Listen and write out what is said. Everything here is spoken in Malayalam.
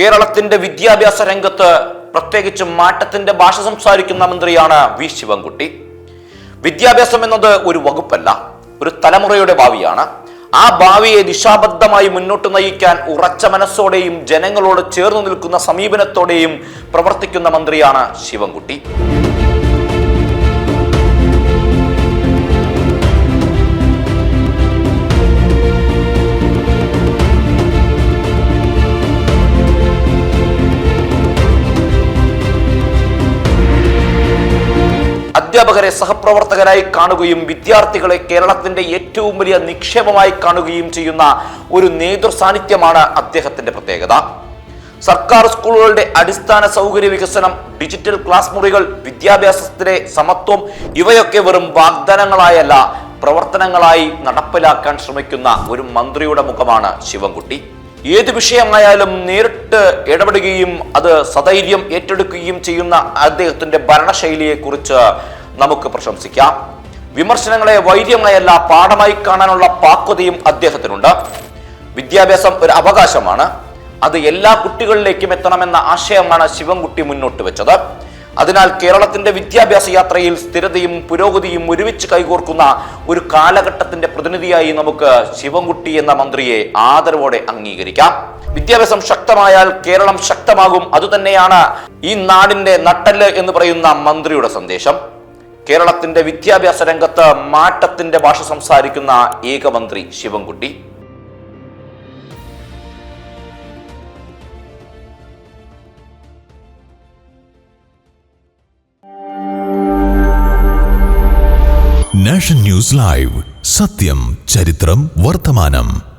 കേരളത്തിന്റെ വിദ്യാഭ്യാസ രംഗത്ത് പ്രത്യേകിച്ച് മാറ്റത്തിന്റെ ഭാഷ സംസാരിക്കുന്ന മന്ത്രിയാണ് വി ശിവൻകുട്ടി. വിദ്യാഭ്യാസം എന്നത് ഒരു വകുപ്പല്ല ഒരു തലമുറയുടെ ഭാവിയാണ്. ആ ഭാവിയെ ദിശാബദ്ധമായി മുന്നോട്ട് നയിക്കാൻ ഉറച്ച മനസ്സോടെയും ജനങ്ങളോട് ചേർന്ന് നിൽക്കുന്ന സമീപനത്തോടെയും പ്രവർത്തിക്കുന്ന മന്ത്രിയാണ് ശിവൻകുട്ടി. അധ്യാപകരെ സഹപ്രവർത്തകരായി കാണുകയും വിദ്യാർത്ഥികളെ കേരളത്തിന്റെ ഏറ്റവും വലിയ നിക്ഷേപമായി കാണുകയും ചെയ്യുന്ന ഒരു നേതൃ സാന്നിധ്യമാണ് അദ്ദേഹത്തിന്റെ പ്രത്യേകത. സർക്കാർ സ്കൂളുകളുടെ അടിസ്ഥാന സൗകര്യ വികസനം ഡിജിറ്റൽ ക്ലാസ് മുറികൾ വിദ്യാഭ്യാസത്തിലെ സമത്വം ഇവയൊക്കെ വെറും വാഗ്ദാനങ്ങളായല്ല പ്രവർത്തനങ്ങളായി നടപ്പിലാക്കാൻ ശ്രമിക്കുന്ന ഒരു മന്ത്രിയുടെ മുഖമാണ് ശിവൻകുട്ടി. ഏത് വിഷയമായാലും നേരിട്ട് ഇടപെടുകയും അത് സധൈര്യം ഏറ്റെടുക്കുകയും ചെയ്യുന്ന അദ്ദേഹത്തിന്റെ ഭരണശൈലിയെക്കുറിച്ച് നമുക്ക് പ്രശംസിക്കാം. വിമർശനങ്ങളെ വൈര്യമായല്ല പാഠമായി കാണാനുള്ള പാക്വതയും അദ്ദേഹത്തിനുണ്ട്. വിദ്യാഭ്യാസം ഒരു അവകാശമാണ്. അത് എല്ലാ കുട്ടികളിലേക്കും എത്തണമെന്ന ആശയമാണ് ശിവൻകുട്ടി മുന്നോട്ട് വെച്ചത്. അതിനാൽ കേരളത്തിന്റെ വിദ്യാഭ്യാസ യാത്രയിൽ സ്ഥിരതയും പുരോഗതിയും ഒരുമിച്ച് കൈകോർക്കുന്ന ഒരു കാലഘട്ടത്തിന്റെ പ്രതിനിധിയായി നമുക്ക് ശിവൻകുട്ടി എന്ന മന്ത്രിയെ ആദരവോടെ അംഗീകരിക്കാം. വിദ്യാഭ്യാസം ശക്തമായാൽ കേരളം ശക്തമാകും. അതുതന്നെയാണ് ഈ നാടിന്റെ നട്ടൽ എന്ന് പറയുന്ന മന്ത്രിയുടെ സന്ദേശം. കേരളത്തിന്റെ വിദ്യാഭ്യാസ രംഗത്ത് മാറ്റത്തിന്റെ ഭാഷ സംസാരിക്കുന്ന ഏകമന്ത്രി ശിവൻകുട്ടി. Nation news live. സത്യം ചരിത്രം വർത്തമാനം.